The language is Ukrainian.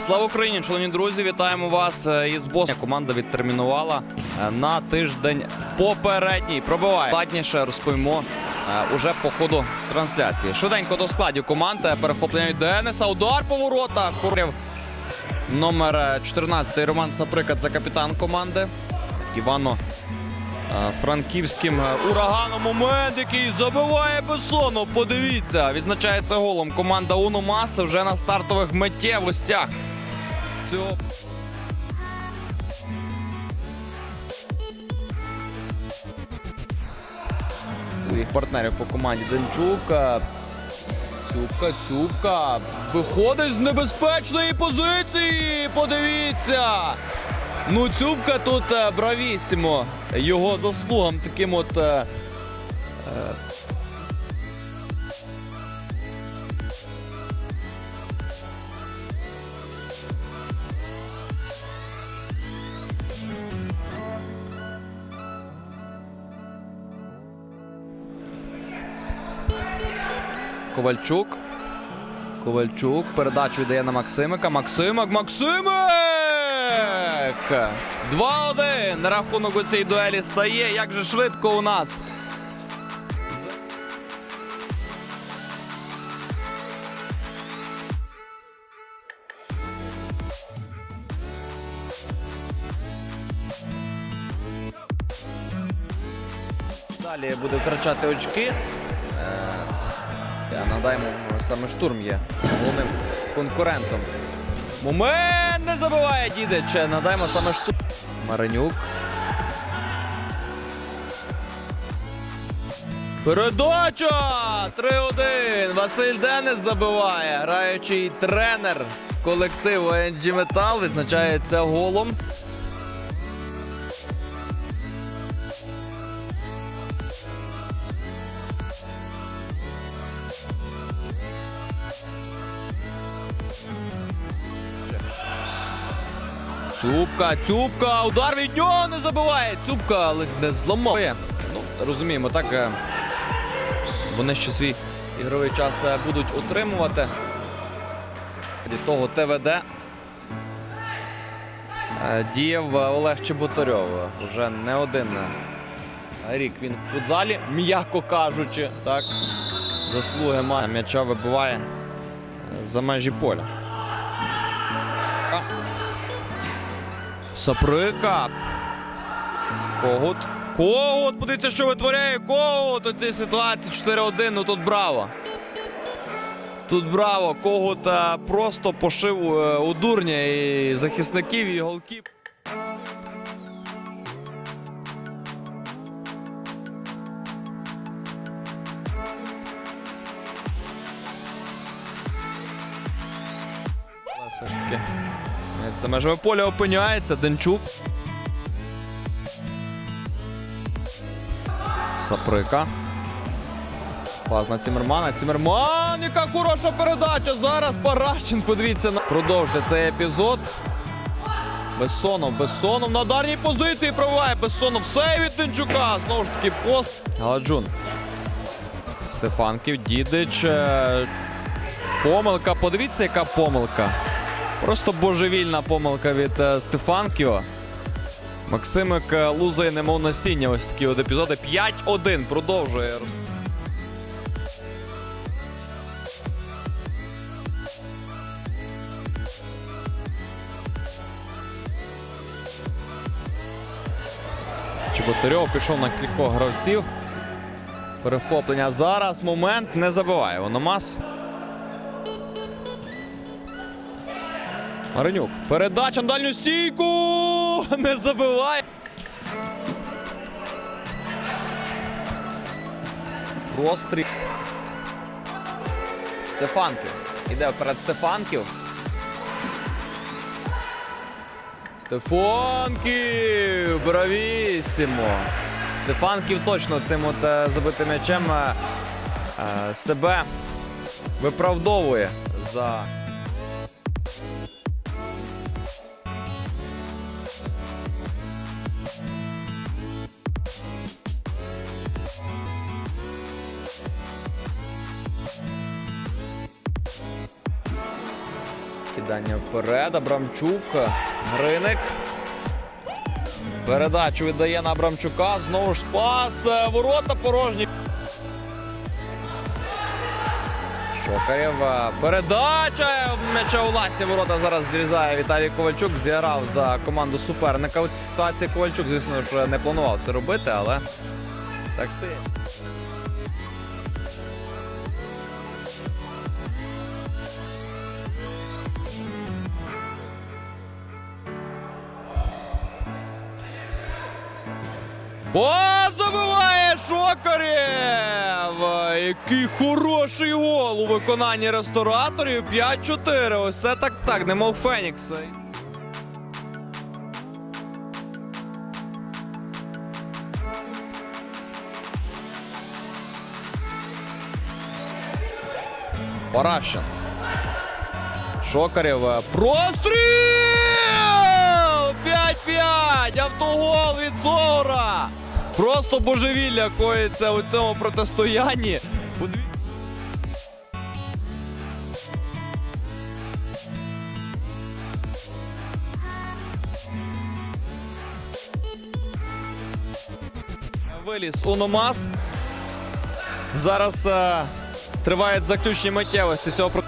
Слава Україні, шановні друзі! Вітаємо вас е, із Босні. Команда відтермінувала е, на тиждень попередній. Пробиває складніше розповімо е, уже по ходу трансляції. Швиденько до складів команди. Перехоплення від Дениса. Удар по воротах. Курів номер е, 14 Роман Саприкат за капітан команди. Івано франківським ураганом момент, який забиває Бесонов. Подивіться, відзначається голом. Команда Уно Маса вже на стартових миттєвостях. Цього своїх партнерів по команді Денчука. Цюбка, цюбка. Виходить з небезпечної позиції. Подивіться. Ну, цюбка тут е, бравісімо. Його заслугам таким от. Ковальчук. Ковальчук. Передачу віддає на Максимика. Максимик. Максимик! 2-1. Рахунок у цій дуелі стає. Як же швидко у нас. Далі буде втрачати очки. Нагадаємо, саме штурм є головним конкурентом. Момент не забиває Дідич. Нагадаємо саме штурм. Маринюк. Передача! 3-1. Василь Денис забиває. Граючий тренер колективу NG Metal відзначається голом. Цюбка, Цюбка, удар від нього не забиває. Цюбка ледь не зламає. Ну, розуміємо, так е, вони ще свій ігровий час е, будуть утримувати. Від того ТВД е, діяв Олег Чеботарьов. Уже не один рік він в футзалі, м'яко кажучи, так. Заслуги має. М'яча вибиває за межі поля. Саприка. Когут. Когут! Подивіться, що витворяє Когут у цій ситуації 4-1. Ну тут браво. Тут браво. Когут просто пошив е, у дурня і захисників, і голків. Все ж таки. За межами поля опиняється Денчук. Саприка. Пас на Цімермана. Цімерман! Яка хороша передача! Зараз Паращин, подивіться на. Продовжте цей епізод. Бессонов, Бессонов на дальній позиції пробиває. Бессонов сейв від Денчука. Знову ж таки пост. Галаджун. Стефанків, Дідич. е, Помилка. Подивіться, яка помилка. Просто божевільна помилка від е, Стефанкіо. Максимик е, лузає немов насіння. Ось такі от епізоди. 5-1 продовжує. Чеботарьов пішов на кількох гравців. Перехоплення зараз. Момент не забиває. Вономас. Маринюк. Передача на дальню стійку. Не забиває. Простріл. Стефанків. Іде вперед Стефанків. Стефанків! Бравісімо! Стефанків точно цим от е, забитим м'ячем е, е, себе виправдовує за. Кидання вперед. Абрамчук. Гриник. Передачу віддає на Абрамчука. Знову ж пас. Ворота порожні. Шокарєв. Передача. М'яча у власні ворота зараз зрізає Віталій Ковальчук. Зіграв за команду суперника у цій ситуації. Ковальчук, звісно не планував це робити, але так стає. Позабиває Шокарєв! Який хороший гол у виконанні рестораторів. 5-4. Ось це так так, немов Фенікс. Паращин. Шокарєв. Простріл! 5-5! Автогол від Зора! Просто божевілля коїться у цьому протистоянні. Виліз Уномас. Зараз е, тривають заключні миттєвості цього про-